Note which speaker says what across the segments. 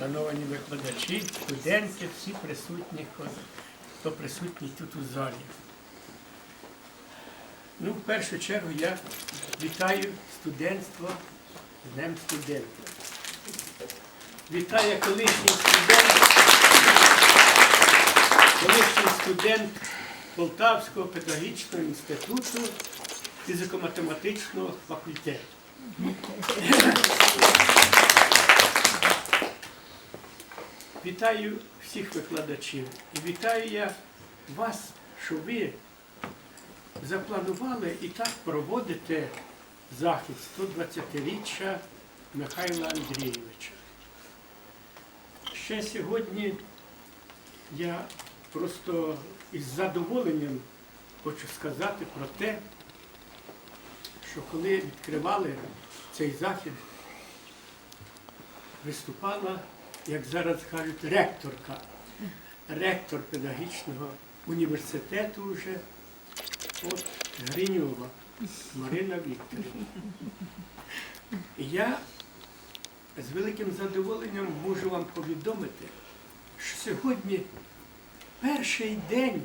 Speaker 1: шановані викладачі, студенти, всі присутні, хто присутній тут у залі. Ну, в першу чергу я вітаю студентство з Днем студента. Вітаю колишній студент, колишній студент Полтавського педагогічного інституту фізико-математичного факультету. Вітаю всіх викладачів і вітаю я вас, що ви запланували і так проводите захід 120-річчя Михайла Андрійовича. Ще сьогодні я просто із задоволенням хочу сказати про те, що коли відкривали цей захід, виступала, як зараз кажуть, ректорка, ректор педагогічного університету вже от Гриньова Марина Вікторівна. Я з великим задоволенням можу вам повідомити, що сьогодні перший день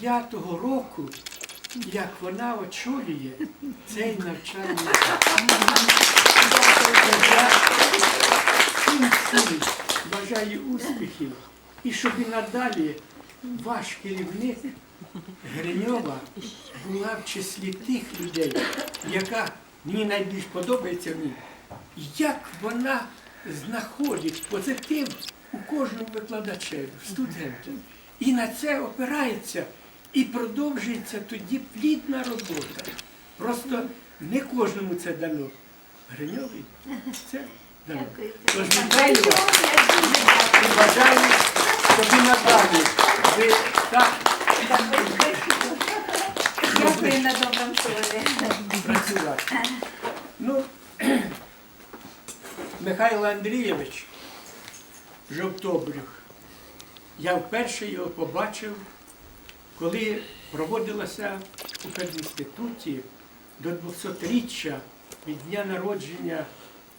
Speaker 1: п'ятого року, як вона очолює цей навчальний заклад. Я бажаю успіхів і щоб і надалі ваш керівник Гриньова була в числі тих людей, яка мені найбільш подобається ній, як вона знаходить позитив у кожному викладачеві, студенту. І на це опирається і продовжується тоді плідна робота. Просто не кожному це дано. Гриньові це Тож вітаю і бажаю, щоб і надалі ви так
Speaker 2: Дякую на доброму слові.
Speaker 1: працювати. Ну, Михайло Андрійович Жовтобрюх, я вперше його побачив, коли проводилася у педінституті до 200-річчя від дня народження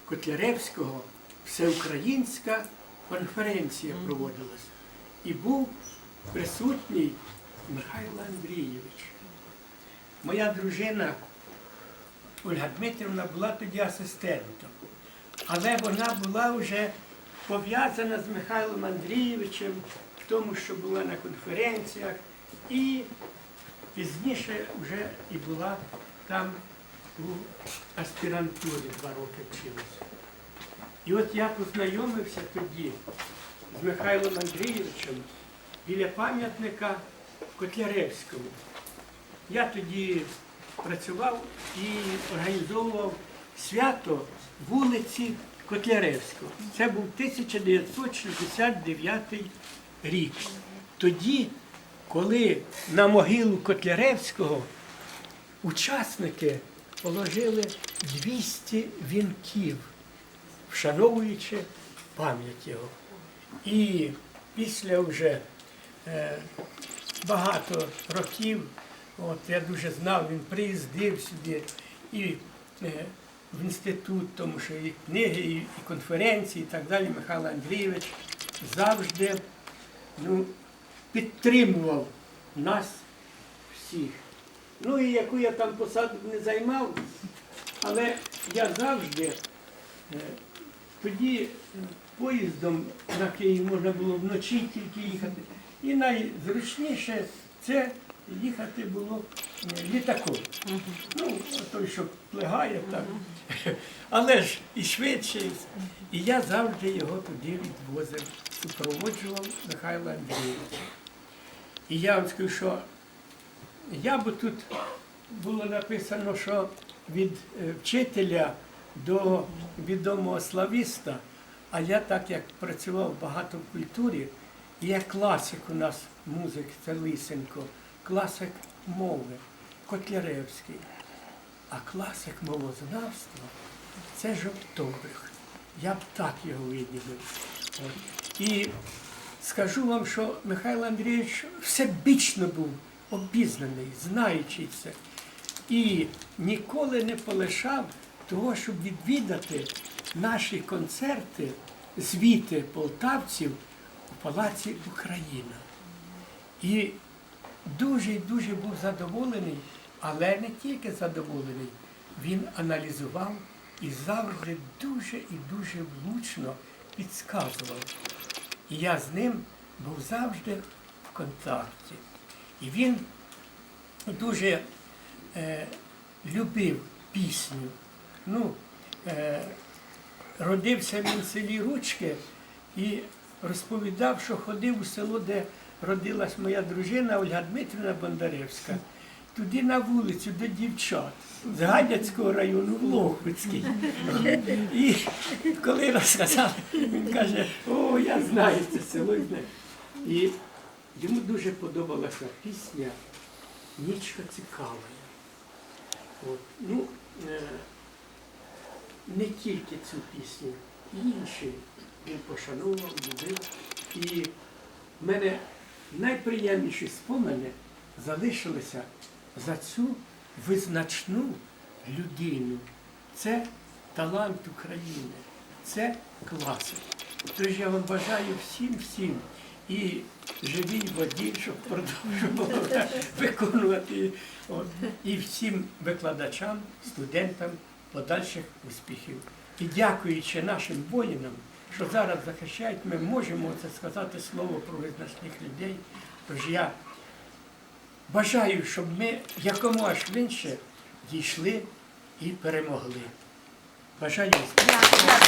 Speaker 1: Котляревського всеукраїнська конференція проводилася. І був присутній Михайло Андрійович. Моя дружина Ольга Дмитрівна була тоді асистентом, але вона була вже пов'язана з Михайлом Андрійовичем в тому, що була на конференціях, і пізніше вже і була там у аспірантурі два роки вчилася. І от я познайомився тоді з Михайлом Андрійовичем біля пам'ятника Котляревському. Я тоді працював і організовував свято вулиці Котляревського. Це був 1969 рік. Тоді, коли на могилу Котляревського учасники положили 200 вінків, вшановуючи пам'ять його. І після вже е, багато років, от я дуже знав, він приїздив сюди і е, в інститут, тому що і книги, і, і конференції, і так далі. Михайло Андрійович завжди ну, підтримував нас всіх. Ну і яку я там посаду не займав, але я завжди е, тоді е, поїздом на Київ можна було вночі тільки їхати. І найзручніше це їхати було е, літаком. Ну, той, що плегає так. Але ж і швидше. І я завжди його туди відвозив, супроводжував Михайла Андрійовича. І я вам скажу, що я би тут було написано, що від е, вчителя до відомого славіста, а я так як працював багато в культурі, я класик у нас музик, це Лисенко, класик мови, Котляревський. А класик мовознавства це Жовтобрюх. Я б так його виділив. І скажу вам, що Михайло Андрійович всебічно був обізнаний, знаючий це. І ніколи не полишав того, щоб відвідати наші концерти звіти полтавців у Палаці Україна. І дуже і дуже був задоволений, але не тільки задоволений, він аналізував і завжди дуже і дуже влучно підказував. І я з ним був завжди в контакті. І він дуже е, любив пісню. Ну, е, родився він в селі Ручки і розповідав, що ходив у село, де родилась моя дружина Ольга Дмитрівна Бондаревська. Туди на вулицю до дівчат з Гадяцького району в Лохвицький. І коли розказали, він каже, о, я знаю це село. і знаю». І йому дуже подобалася пісня Нічка цікава. От. Ну, е, не тільки цю пісню, і інші він пошановував, любив. І в мене найприємніші спомини залишилися за цю визначну людину. Це талант України, це класик. Тож я вам бажаю всім всім і живій воді, щоб продовжували виконувати. От. І всім викладачам, студентам подальших успіхів. І дякуючи нашим воїнам, що зараз захищають, ми можемо це сказати слово про визначних людей. Тож я бажаю, щоб ми якомога швидше дійшли і перемогли. Бажаю успіхів.